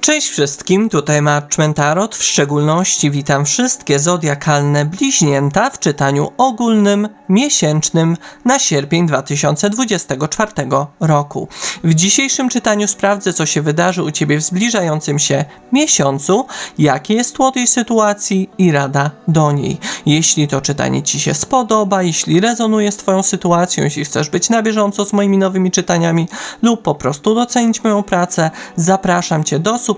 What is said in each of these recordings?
Cześć wszystkim, tutaj Marczmen Tarot. W szczególności witam wszystkie zodiakalne bliźnięta w czytaniu ogólnym, miesięcznym na sierpień 2024 roku. W dzisiejszym czytaniu sprawdzę, co się wydarzy u Ciebie w zbliżającym się miesiącu, jakie jest tło tej sytuacji i rada do niej. Jeśli to czytanie Ci się spodoba, jeśli rezonuje z Twoją sytuacją, jeśli chcesz być na bieżąco z moimi nowymi czytaniami lub po prostu docenić moją pracę, zapraszam Cię do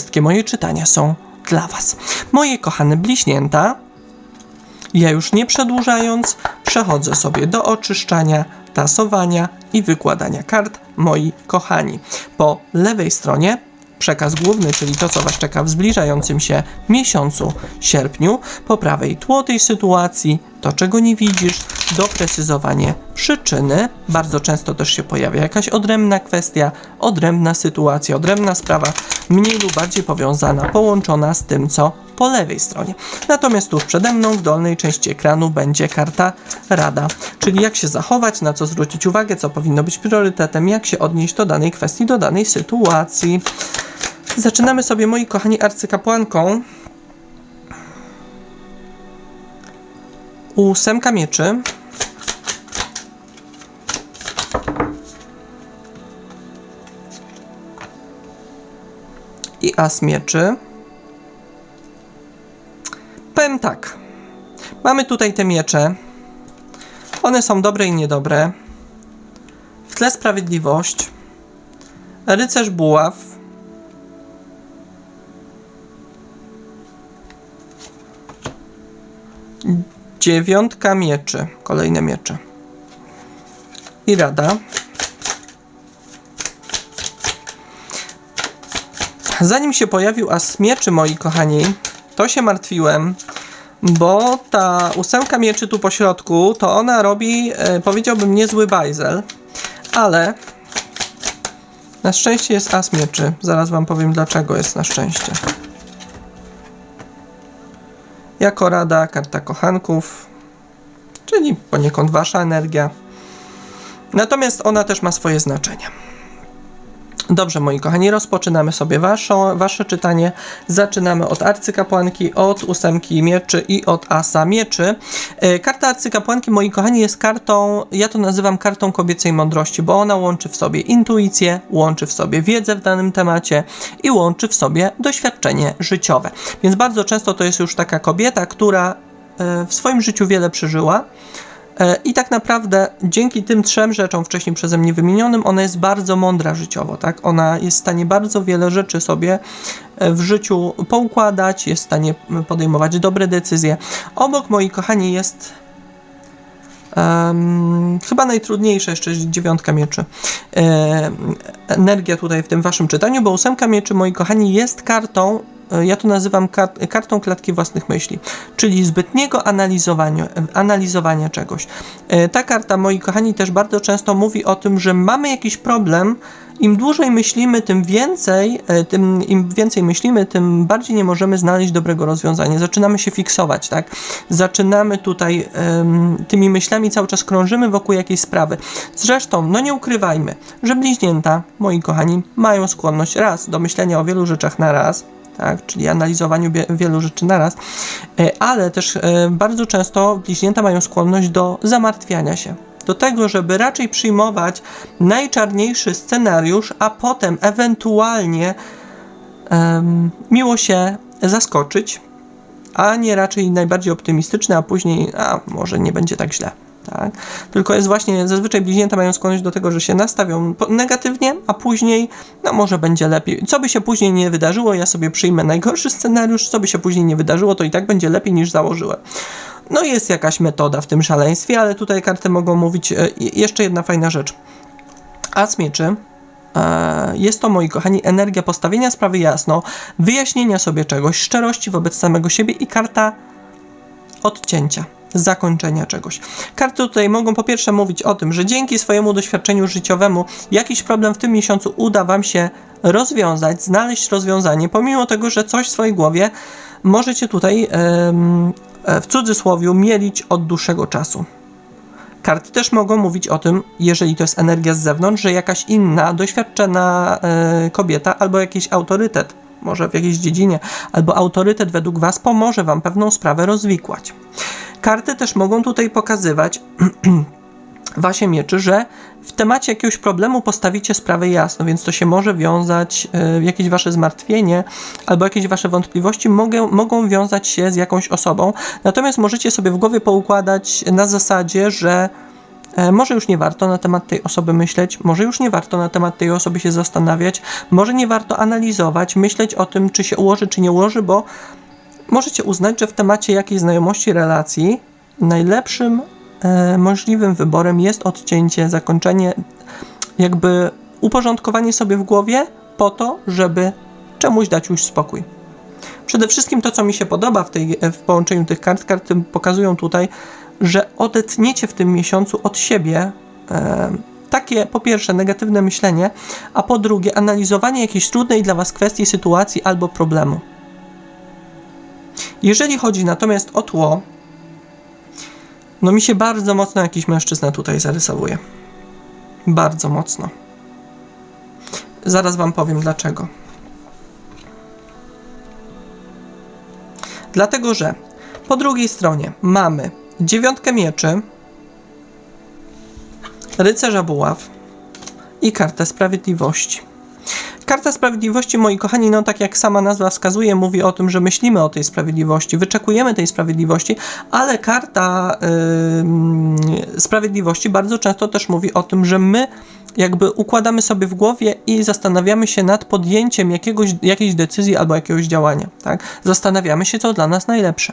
wszystkie moje czytania są dla Was. Moje kochane bliźnięta, ja już nie przedłużając, przechodzę sobie do oczyszczania, tasowania i wykładania kart, moi kochani. Po lewej stronie przekaz główny, czyli to, co Was czeka w zbliżającym się miesiącu sierpniu. Po prawej tło tej sytuacji, to czego nie widzisz, doprecyzowanie przyczyny. Bardzo często też się pojawia jakaś odrębna kwestia, odrębna sytuacja, odrębna sprawa, mniej lub bardziej powiązana, połączona z tym, co po lewej stronie. Natomiast tuż przede mną w dolnej części ekranu będzie karta Rada, czyli jak się zachować, na co zwrócić uwagę, co powinno być priorytetem, jak się odnieść do danej kwestii, do danej sytuacji. Zaczynamy sobie, moi kochani, arcykapłanką. Ósemka mieczy. I as mieczy. Powiem tak. Mamy tutaj te miecze. One są dobre i niedobre. W tle sprawiedliwość. Rycerz buław. Dziewiątka mieczy. Kolejne miecze. I rada. Zanim się pojawił as mieczy, moi kochani, to się martwiłem, bo ta ósemka mieczy tu po środku, to ona robi, e, powiedziałbym, niezły bajzel, ale na szczęście jest as mieczy. Zaraz wam powiem, dlaczego jest na szczęście. Jako rada, karta kochanków, czyli poniekąd wasza energia. Natomiast ona też ma swoje znaczenie. Dobrze, moi kochani, rozpoczynamy sobie waszą, wasze czytanie. Zaczynamy od arcykapłanki, od ósemki mieczy i od asa mieczy. E, Karta arcykapłanki, moi kochani, jest kartą, ja to nazywam kartą kobiecej mądrości, bo ona łączy w sobie intuicję, łączy w sobie wiedzę w danym temacie i łączy w sobie doświadczenie życiowe. Więc bardzo często to jest już taka kobieta, która e, w swoim życiu wiele przeżyła. E, I tak naprawdę dzięki tym trzem rzeczom wcześniej przeze mnie wymienionym, ona jest bardzo mądra życiowo, tak? Ona jest w stanie bardzo wiele rzeczy sobie e, w życiu poukładać, jest w stanie podejmować dobre decyzje. Obok, moi kochani, jest Um, chyba najtrudniejsze jeszcze dziewiątka mieczy. E, energia tutaj w tym waszym czytaniu, bo ósemka mieczy, moi kochani, jest kartą, ja to nazywam kart, kartą klatki własnych myśli, czyli zbytniego analizowania, analizowania czegoś. E, ta karta, moi kochani, też bardzo często mówi o tym, że mamy jakiś problem, im dłużej myślimy, tym więcej, e, tym, im więcej myślimy, tym bardziej nie możemy znaleźć dobrego rozwiązania. Zaczynamy się fiksować, tak? Zaczynamy tutaj um, tymi myślami cały czas krążymy wokół jakiejś sprawy. Zresztą, no nie ukrywajmy, że bliźnięta, moi kochani, mają skłonność raz do myślenia o wielu rzeczach na raz, tak, czyli analizowaniu wielu rzeczy naraz, e, ale też e, bardzo często bliźnięta mają skłonność do zamartwiania się do tego, żeby raczej przyjmować najczarniejszy scenariusz, a potem ewentualnie um, miło się zaskoczyć, a nie raczej najbardziej optymistyczny, a później, a może nie będzie tak źle. Tak? Tylko jest właśnie, zazwyczaj bliźnięta mają skłonność do tego, że się nastawią negatywnie, a później, no może będzie lepiej. Co by się później nie wydarzyło, ja sobie przyjmę najgorszy scenariusz, co by się później nie wydarzyło, to i tak będzie lepiej niż założyłem. No jest jakaś metoda w tym szaleństwie, ale tutaj karty mogą mówić e, jeszcze jedna fajna rzecz. As mieczy e, jest to, moi kochani, energia postawienia sprawy jasno, wyjaśnienia sobie czegoś, szczerości wobec samego siebie i karta odcięcia, zakończenia czegoś. Karty tutaj mogą po pierwsze mówić o tym, że dzięki swojemu doświadczeniu życiowemu jakiś problem w tym miesiącu uda Wam się rozwiązać, znaleźć rozwiązanie, pomimo tego, że coś w swojej głowie możecie tutaj e, w cudzysłowie mielić od dłuższego czasu. Karty też mogą mówić o tym, jeżeli to jest energia z zewnątrz, że jakaś inna, doświadczona e, kobieta albo jakiś autorytet, może w jakiejś dziedzinie, albo autorytet według Was pomoże Wam pewną sprawę rozwikłać. Karty też mogą tutaj pokazywać Wasie mieczy, że w temacie jakiegoś problemu postawicie sprawę jasno, więc to się może wiązać, y, jakieś wasze zmartwienie albo jakieś wasze wątpliwości mogą, mogą wiązać się z jakąś osobą. Natomiast możecie sobie w głowie poukładać na zasadzie, że e, może już nie warto na temat tej osoby myśleć, może już nie warto na temat tej osoby się zastanawiać, może nie warto analizować, myśleć o tym, czy się ułoży, czy nie ułoży, bo możecie uznać, że w temacie jakiejś znajomości, relacji najlepszym e, możliwym wyborem jest odcięcie, zakończenie, jakby uporządkowanie sobie w głowie po to, żeby czemuś dać już spokój. Przede wszystkim to, co mi się podoba w, tej, w połączeniu tych kart, karty pokazują tutaj, że odetniecie w tym miesiącu od siebie e, takie po pierwsze negatywne myślenie, a po drugie analizowanie jakiejś trudnej dla Was kwestii, sytuacji albo problemu. Jeżeli chodzi natomiast o tło, no mi się bardzo mocno jakiś mężczyzna tutaj zarysowuje. Bardzo mocno. Zaraz Wam powiem dlaczego. Dlatego, że po drugiej stronie mamy dziewiątkę mieczy, rycerza buław i kartę sprawiedliwości. Karta sprawiedliwości, moi kochani, no tak jak sama nazwa wskazuje, mówi o tym, że myślimy o tej sprawiedliwości, wyczekujemy tej sprawiedliwości, ale karta yy, sprawiedliwości bardzo często też mówi o tym, że my jakby układamy sobie w głowie i zastanawiamy się nad podjęciem jakiegoś, jakiejś decyzji albo jakiegoś działania. Tak? Zastanawiamy się, co dla nas najlepsze.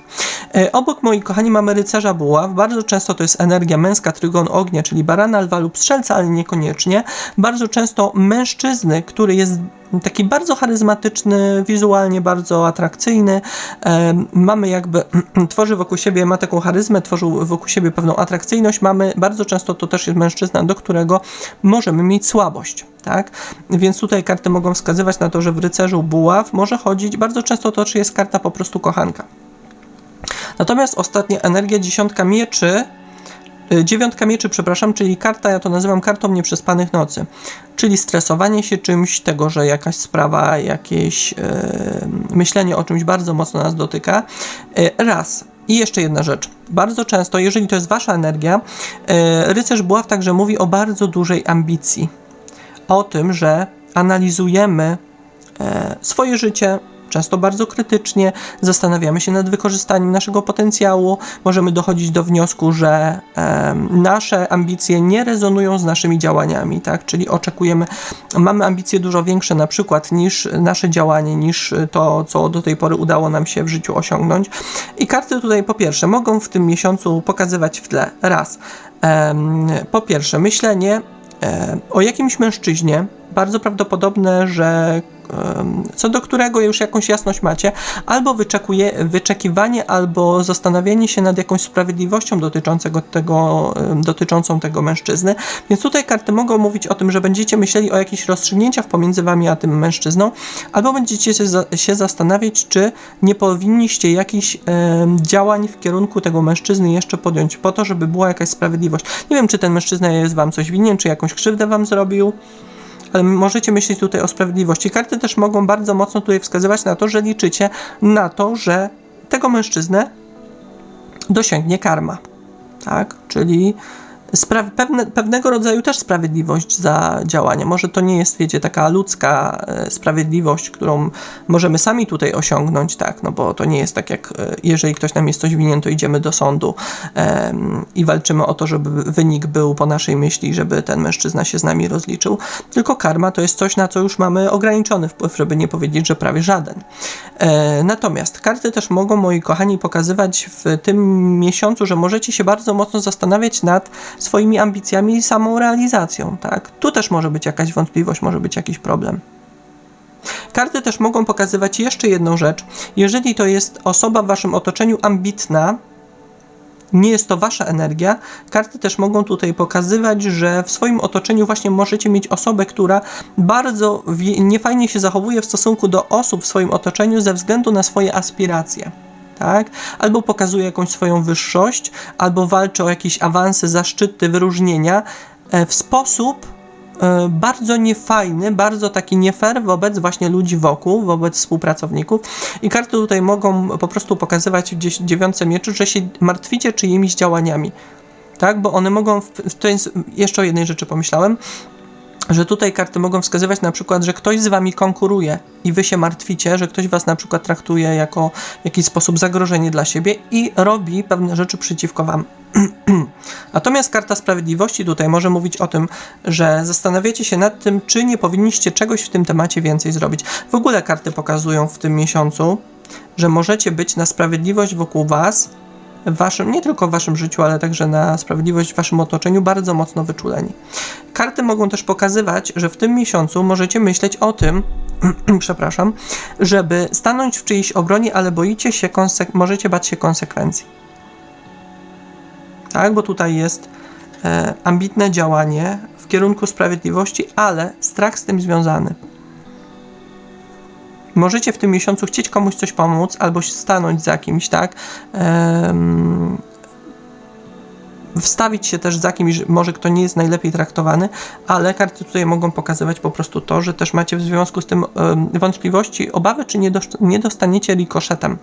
E, obok, moi kochani, mamy rycerza buław. Bardzo często to jest energia męska, trygon ognia, czyli barana, lwa lub strzelca, ale niekoniecznie. Bardzo często mężczyzny, który jest taki bardzo charyzmatyczny, wizualnie bardzo atrakcyjny. Mamy jakby, tworzy wokół siebie, ma taką charyzmę, tworzył wokół siebie pewną atrakcyjność. Mamy, bardzo często to też jest mężczyzna, do którego możemy mieć słabość. Tak? Więc tutaj karty mogą wskazywać na to, że w rycerzu buław może chodzić, bardzo często to czy jest karta po prostu kochanka. Natomiast ostatnia energia dziesiątka mieczy Dziewiątka mieczy, przepraszam, czyli karta, ja to nazywam kartą nieprzespanych nocy, czyli stresowanie się czymś, tego, że jakaś sprawa, jakieś yy, myślenie o czymś bardzo mocno nas dotyka. Yy, raz. I jeszcze jedna rzecz. Bardzo często, jeżeli to jest wasza energia, yy, rycerz buław także mówi o bardzo dużej ambicji. O tym, że analizujemy swoje życie, często bardzo krytycznie, zastanawiamy się nad wykorzystaniem naszego potencjału, możemy dochodzić do wniosku, że e, nasze ambicje nie rezonują z naszymi działaniami, tak? Czyli oczekujemy, mamy ambicje dużo większe na przykład niż nasze działanie, niż to, co do tej pory udało nam się w życiu osiągnąć. I karty tutaj po pierwsze mogą w tym miesiącu pokazywać w tle raz, e, po pierwsze myślenie e, o jakimś mężczyźnie, bardzo prawdopodobne, że co do którego już jakąś jasność macie, albo wyczekuje, wyczekiwanie, albo zastanawianie się nad jakąś sprawiedliwością dotyczącego tego, dotyczącą tego mężczyzny. Więc tutaj karty mogą mówić o tym, że będziecie myśleli o jakichś rozstrzygnięciach pomiędzy wami a tym mężczyzną, albo będziecie się, zastanawiać, czy nie powinniście jakichś działań w kierunku tego mężczyzny jeszcze podjąć, po to, żeby była jakaś sprawiedliwość. Nie wiem, czy ten mężczyzna jest wam coś winien, czy jakąś krzywdę wam zrobił ale możecie myśleć tutaj o sprawiedliwości. Karty też mogą bardzo mocno tutaj wskazywać na to, że liczycie na to, że tego mężczyznę dosięgnie karma. Tak? Czyli spra- pewne, pewnego rodzaju też sprawiedliwość za działanie. Może to nie jest, wiecie, taka ludzka e, sprawiedliwość, którą możemy sami tutaj osiągnąć, tak, no bo to nie jest tak jak, e, jeżeli ktoś nam jest coś winien, to idziemy do sądu i walczymy o to, żeby wynik był po naszej myśli, żeby ten mężczyzna się z nami rozliczył. Tylko karma to jest coś, na co już mamy ograniczony wpływ, żeby nie powiedzieć, że prawie żaden. E, natomiast karty też mogą, moi kochani, pokazywać w tym miesiącu, że możecie się bardzo mocno zastanawiać nad swoimi ambicjami i samą realizacją, tak? Tu też może być jakaś wątpliwość, może być jakiś problem. Karty też mogą pokazywać jeszcze jedną rzecz. Jeżeli to jest osoba w waszym otoczeniu ambitna, nie jest to wasza energia, karty też mogą tutaj pokazywać, że w swoim otoczeniu właśnie możecie mieć osobę, która bardzo niefajnie się zachowuje w stosunku do osób w swoim otoczeniu ze względu na swoje aspiracje. Tak? Albo pokazuje jakąś swoją wyższość, albo walczy o jakieś awanse, zaszczyty, wyróżnienia e, w sposób, E, bardzo niefajny, bardzo taki nie fair wobec właśnie ludzi wokół, wobec współpracowników. I karty tutaj mogą po prostu pokazywać w dziewiątce mieczy, że się martwicie czyimiś działaniami. Tak, bo one mogą, w, to jest, jeszcze o jednej rzeczy pomyślałem, że tutaj karty mogą wskazywać na przykład, że ktoś z wami konkuruje i wy się martwicie, że ktoś was na przykład traktuje jako w jakiś sposób zagrożenie dla siebie i robi pewne rzeczy przeciwko wam. Natomiast karta sprawiedliwości tutaj może mówić o tym, że zastanawiacie się nad tym, czy nie powinniście czegoś w tym temacie więcej zrobić. W ogóle karty pokazują w tym miesiącu, że możecie być na sprawiedliwość wokół was waszym, nie tylko w waszym życiu, ale także na sprawiedliwość w waszym otoczeniu bardzo mocno wyczuleni. Karty mogą też pokazywać, że w tym miesiącu możecie myśleć o tym, przepraszam, żeby stanąć w czyjejś obronie, ale boicie się, możecie bać się konsekwencji. Tak, bo tutaj jest e, ambitne działanie w kierunku sprawiedliwości, ale strach z tym związany. Możecie w tym miesiącu chcieć komuś coś pomóc albo stanąć za kimś, tak? Ehm, wstawić się też za kimś, może kto nie jest najlepiej traktowany, ale karty tutaj mogą pokazywać po prostu to, że też macie w związku z tym wątpliwości, obawy, czy nie, nie dostaniecie rikoszetem.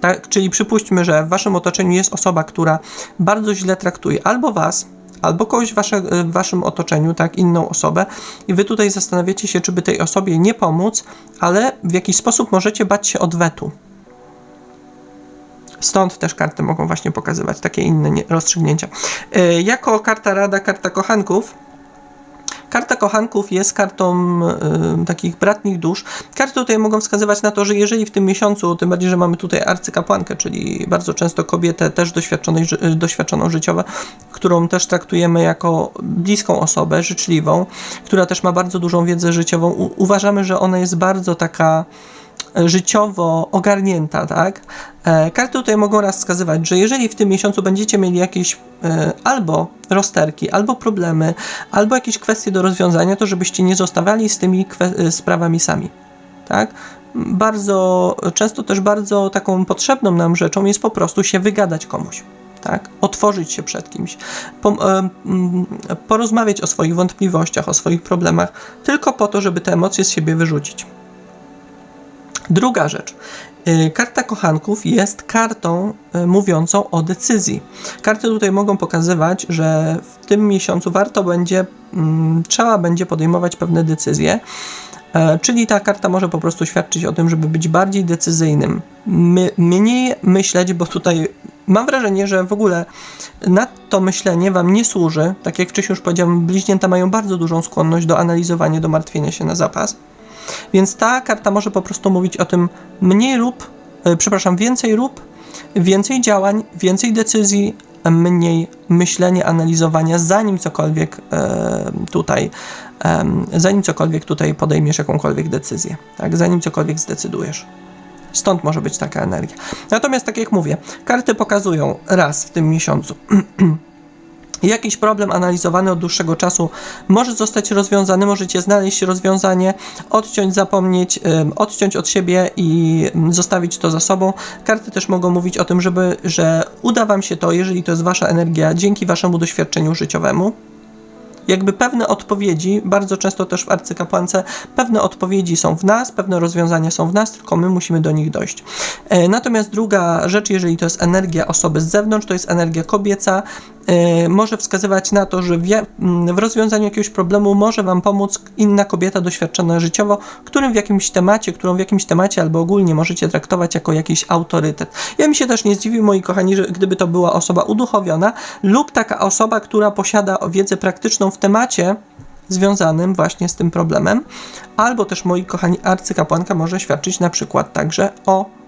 Tak? Czyli przypuśćmy, że w waszym otoczeniu jest osoba, która bardzo źle traktuje albo was, albo kogoś w, wasze, w waszym otoczeniu, tak, inną osobę, i wy tutaj zastanawiacie się, czy by tej osobie nie pomóc, ale w jakiś sposób możecie bać się odwetu. Stąd też karty mogą właśnie pokazywać takie inne rozstrzygnięcia. Yy, jako karta rada, karta kochanków, Karta kochanków jest kartą y, takich bratnich dusz. Karty tutaj mogą wskazywać na to, że jeżeli w tym miesiącu, tym bardziej, że mamy tutaj arcykapłankę, czyli bardzo często kobietę też doświadczonej, doświadczoną życiowo, którą też traktujemy jako bliską osobę, życzliwą, która też ma bardzo dużą wiedzę życiową. U uważamy, że ona jest bardzo taka życiowo ogarnięta, tak? E, karty tutaj mogą raz wskazywać, że jeżeli w tym miesiącu będziecie mieli jakieś e, albo rozterki, albo problemy, albo jakieś kwestie do rozwiązania, to żebyście nie zostawiali z tymi e, sprawami sami, tak? Bardzo, często też bardzo taką potrzebną nam rzeczą jest po prostu się wygadać komuś. Tak? Otworzyć się przed kimś, po, porozmawiać o swoich wątpliwościach, o swoich problemach, tylko po to, żeby te emocje z siebie wyrzucić. Druga rzecz. Y, karta kochanków jest kartą y, mówiącą o decyzji. Karty tutaj mogą pokazywać, że w tym miesiącu warto będzie, mm, trzeba będzie podejmować pewne decyzje. E, czyli ta karta może po prostu świadczyć o tym, żeby być bardziej decyzyjnym, My, mniej myśleć, bo tutaj mam wrażenie, że w ogóle na to myślenie Wam nie służy. Tak jak wcześniej już powiedziałem, bliźnięta mają bardzo dużą skłonność do analizowania, do martwienia się na zapas. Więc ta karta może po prostu mówić o tym mniej rób, e, przepraszam, więcej rób, więcej działań, więcej decyzji, mniej myślenia, analizowania, zanim cokolwiek e, tutaj, zanim cokolwiek tutaj podejmiesz jakąkolwiek decyzję, tak, zanim cokolwiek zdecydujesz. Stąd może być taka energia. Natomiast tak jak mówię, karty pokazują raz w tym miesiącu jakiś problem analizowany od dłuższego czasu może zostać rozwiązany, możecie znaleźć rozwiązanie, odciąć, zapomnieć, odciąć od siebie i zostawić to za sobą. Karty też mogą mówić o tym, żeby, że uda Wam się to, jeżeli to jest Wasza energia, dzięki Waszemu doświadczeniu życiowemu jakby pewne odpowiedzi, bardzo często też w arcykapłance, pewne odpowiedzi są w nas, pewne rozwiązania są w nas, tylko my musimy do nich dojść. E, natomiast druga rzecz, jeżeli to jest energia osoby z zewnątrz, to jest energia kobieca, może wskazywać na to, że w rozwiązaniu jakiegoś problemu może Wam pomóc inna kobieta doświadczona życiowo, którym w jakimś temacie, którą w jakimś temacie albo ogólnie możecie traktować jako jakiś autorytet. Ja mi się też nie zdziwił, moi kochani, że gdyby to była osoba uduchowiona lub taka osoba, która posiada wiedzę praktyczną w temacie związanym właśnie z tym problemem, albo też moi kochani arcykapłanka może świadczyć na przykład także o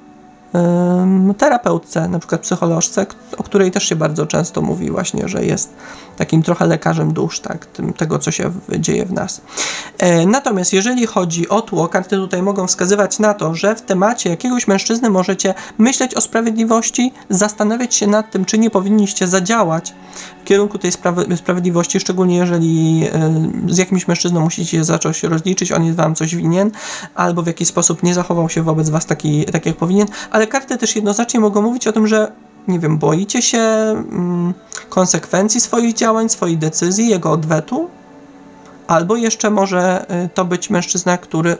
terapeutce, na przykład psycholożce, o której też się bardzo często mówi właśnie, że jest takim trochę lekarzem dusz, tak, tym, tego, co się dzieje w nas. E, natomiast jeżeli chodzi o tło, karty tutaj mogą wskazywać na to, że w temacie jakiegoś mężczyzny możecie myśleć o sprawiedliwości, zastanawiać się nad tym, czy nie powinniście zadziałać w kierunku tej sprawiedliwości, szczególnie jeżeli z jakimś mężczyzną musicie zacząć się rozliczyć, on jest wam coś winien, albo w jakiś sposób nie zachował się wobec was taki, tak jak powinien, ale karty też jednoznacznie mogą mówić o tym, że nie wiem, boicie się mm, konsekwencji swoich działań, swoich decyzji, jego odwetu, albo jeszcze może y, to być mężczyzna, który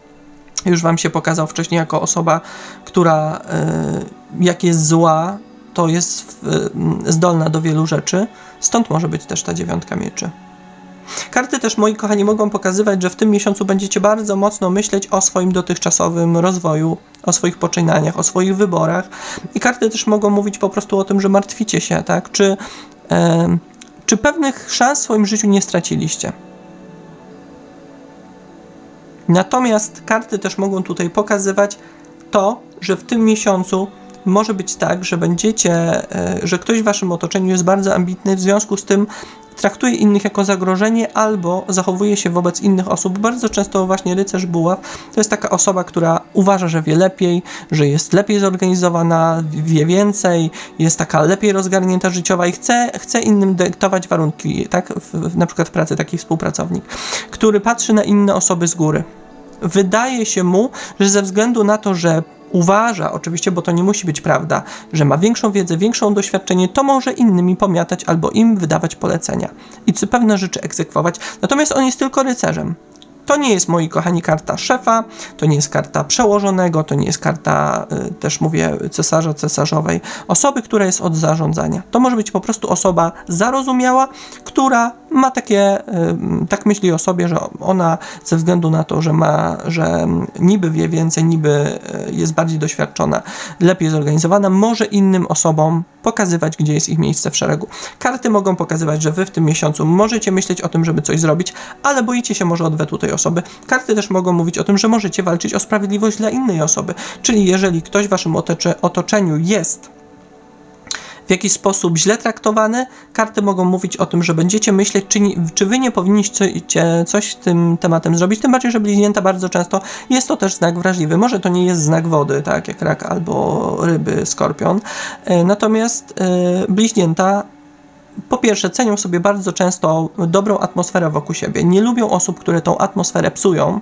już wam się pokazał wcześniej jako osoba, która y, jak jest zła, to jest y, zdolna do wielu rzeczy. Stąd może być też ta dziewiątka mieczy. Karty też, moi kochani, mogą pokazywać, że w tym miesiącu będziecie bardzo mocno myśleć o swoim dotychczasowym rozwoju, o swoich poczynaniach, o swoich wyborach. I karty też mogą mówić po prostu o tym, że martwicie się, tak? Czy, em, czy pewnych szans w swoim życiu nie straciliście? Natomiast karty też mogą tutaj pokazywać to, że w tym miesiącu może być tak, że będziecie, e, że ktoś w waszym otoczeniu jest bardzo ambitny, w związku z tym traktuje innych jako zagrożenie albo zachowuje się wobec innych osób. Bardzo często właśnie rycerz buław to jest taka osoba, która uważa, że wie lepiej, że jest lepiej zorganizowana, wie więcej, jest taka lepiej rozgarnięta życiowa i chce, chce innym dyktować warunki, tak? W, na przykład w pracy taki współpracownik, który patrzy na inne osoby z góry. Wydaje się mu, że ze względu na to, że uważa, oczywiście, bo to nie musi być prawda, że ma większą wiedzę, większą doświadczenie, to może innymi pomiatać albo im wydawać polecenia i co pewne rzeczy egzekwować. Natomiast on jest tylko rycerzem. To nie jest, moi kochani, karta szefa, to nie jest karta przełożonego, to nie jest karta, y, też mówię, cesarza, cesarzowej, osoby, która jest od zarządzania. To może być po prostu osoba zarozumiała, która ma takie, y, tak myśli o sobie, że ona ze względu na to, że ma, że niby wie więcej, niby y, jest bardziej doświadczona, lepiej zorganizowana, może innym osobom pokazywać, gdzie jest ich miejsce w szeregu. Karty mogą pokazywać, że wy w tym miesiącu możecie myśleć o tym, żeby coś zrobić, ale boicie się może odwetu tej osoby. Karty też mogą mówić o tym, że możecie walczyć o sprawiedliwość dla innej osoby. Czyli jeżeli ktoś w waszym otocze- otoczeniu jest w jakiś sposób źle traktowany, karty mogą mówić o tym, że będziecie myśleć, czy, czy wy nie powinniście coś z tym tematem zrobić, tym bardziej, że bliźnięta bardzo często jest to też znak wrażliwy. Może to nie jest znak wody, tak jak rak albo ryby, skorpion, E, natomiast e, bliźnięta po pierwsze, cenią sobie bardzo często dobrą atmosferę wokół siebie. Nie lubią osób, które tą atmosferę psują.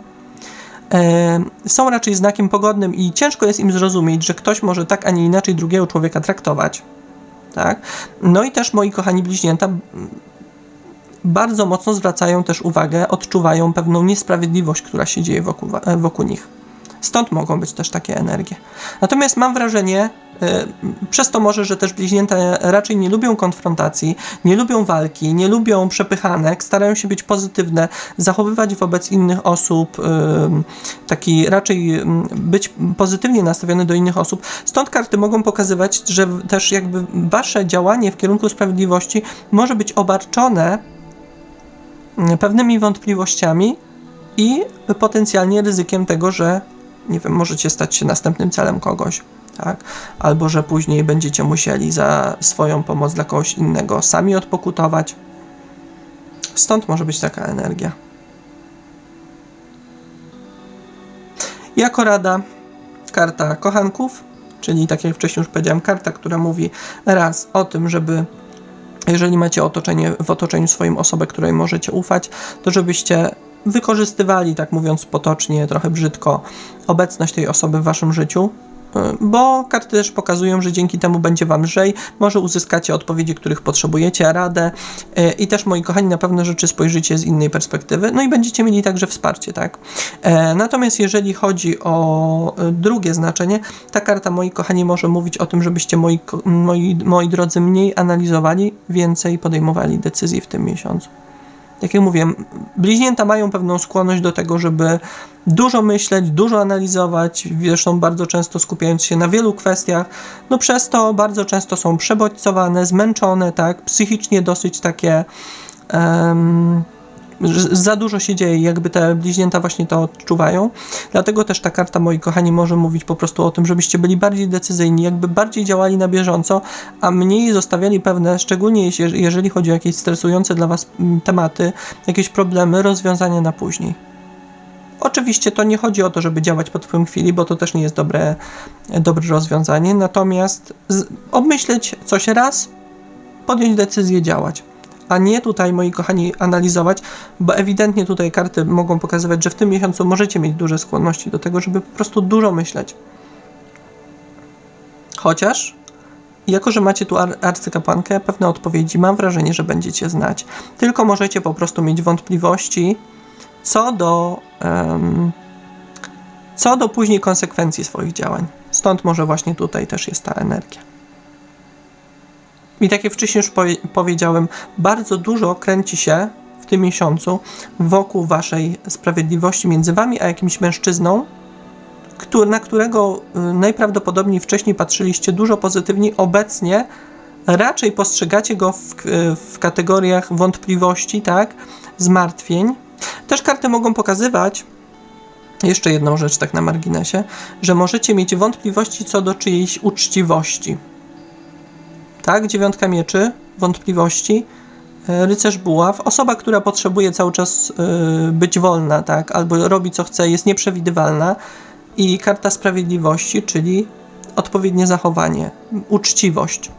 E, są raczej znakiem pogodnym i ciężko jest im zrozumieć, że ktoś może tak, a nie inaczej drugiego człowieka traktować. Tak? No i też moi kochani bliźnięta bardzo mocno zwracają też uwagę, odczuwają pewną niesprawiedliwość, która się dzieje wokół, wokół nich. Stąd mogą być też takie energie. Natomiast mam wrażenie, e, przez to może, że też bliźnięta raczej nie lubią konfrontacji, nie lubią walki, nie lubią przepychanek, starają się być pozytywne, zachowywać wobec innych osób, em, taki raczej em, być pozytywnie nastawiony do innych osób. Stąd karty mogą pokazywać, że też jakby wasze działanie w kierunku sprawiedliwości może być obarczone mm, pewnymi wątpliwościami i potencjalnie ryzykiem tego, że nie wiem, możecie stać się następnym celem kogoś, tak? Albo że później będziecie musieli za swoją pomoc dla kogoś innego sami odpokutować. Stąd może być taka energia. Jako rada, karta kochanków, czyli tak jak wcześniej już powiedziałem, karta, która mówi raz o tym, żeby jeżeli macie otoczenie, w otoczeniu swoim osobę, której możecie ufać, to żebyście wykorzystywali, tak mówiąc potocznie, trochę brzydko, obecność tej osoby w waszym życiu, y, bo karty też pokazują, że dzięki temu będzie wam lżej, może uzyskacie odpowiedzi, których potrzebujecie, radę y, i też, moi kochani, na pewne rzeczy spojrzycie z innej perspektywy, no i będziecie mieli także wsparcie, tak? E, Natomiast jeżeli chodzi o y, drugie znaczenie, ta karta, moi kochani, może mówić o tym, żebyście, moi, moi, moi drodzy, mniej analizowali, więcej podejmowali decyzji w tym miesiącu jak ja mówię, bliźnięta mają pewną skłonność do tego, żeby dużo myśleć, dużo analizować, zresztą bardzo często skupiając się na wielu kwestiach, no przez to bardzo często są przebodźcowane, zmęczone, tak, psychicznie dosyć takie że za dużo się dzieje, jakby te bliźnięta właśnie to odczuwają. Dlatego też ta karta, moi kochani, może mówić po prostu o tym, żebyście byli bardziej decyzyjni, jakby bardziej działali na bieżąco, a mniej zostawiali pewne, szczególnie jeżeli chodzi o jakieś stresujące dla Was mm, tematy, jakieś problemy, rozwiązania na później. Oczywiście to nie chodzi o to, żeby działać pod wpływem chwili, bo to też nie jest dobre, dobre rozwiązanie, natomiast z, obmyśleć coś raz, podjąć decyzję, działać. A nie tutaj, moi kochani, analizować, bo ewidentnie tutaj karty mogą pokazywać, że w tym miesiącu możecie mieć duże skłonności do tego, żeby po prostu dużo myśleć. Chociaż, jako że macie tu ar- arcykapłankę, pewne odpowiedzi mam wrażenie, że będziecie znać. Tylko możecie po prostu mieć wątpliwości co do, em, co do później konsekwencji swoich działań. Stąd może właśnie tutaj też jest ta energia. I tak jak wcześniej już powie- powiedziałem, bardzo dużo kręci się w tym miesiącu wokół waszej sprawiedliwości między wami a jakimś mężczyzną, który, na którego y, najprawdopodobniej wcześniej patrzyliście dużo pozytywniej, obecnie raczej postrzegacie go w, y, w kategoriach wątpliwości, tak, zmartwień. Też karty mogą pokazywać, jeszcze jedną rzecz tak na marginesie, że możecie mieć wątpliwości co do czyjejś uczciwości. Tak, dziewiątka mieczy, wątpliwości, e, rycerz buław, osoba, która potrzebuje cały czas e, być wolna, tak, albo robi co chce, jest nieprzewidywalna i karta sprawiedliwości, czyli odpowiednie zachowanie, uczciwość.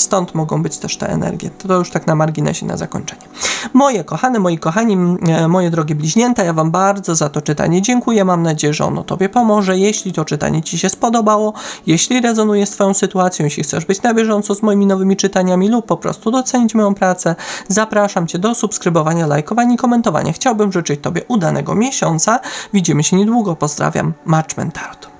Stąd mogą być też te energie. To, już tak na marginesie, na zakończenie. Moje kochane, moi kochani, e, moje drogie bliźnięta, ja Wam bardzo za to czytanie dziękuję. Mam nadzieję, że ono Tobie pomoże. Jeśli to czytanie Ci się spodobało, jeśli rezonuje z Twoją sytuacją, jeśli chcesz być na bieżąco z moimi nowymi czytaniami lub po prostu docenić moją pracę, zapraszam Cię do subskrybowania, lajkowania i komentowania. Chciałbym życzyć Tobie udanego miesiąca. Widzimy się niedługo. Pozdrawiam. Marchment Tarot.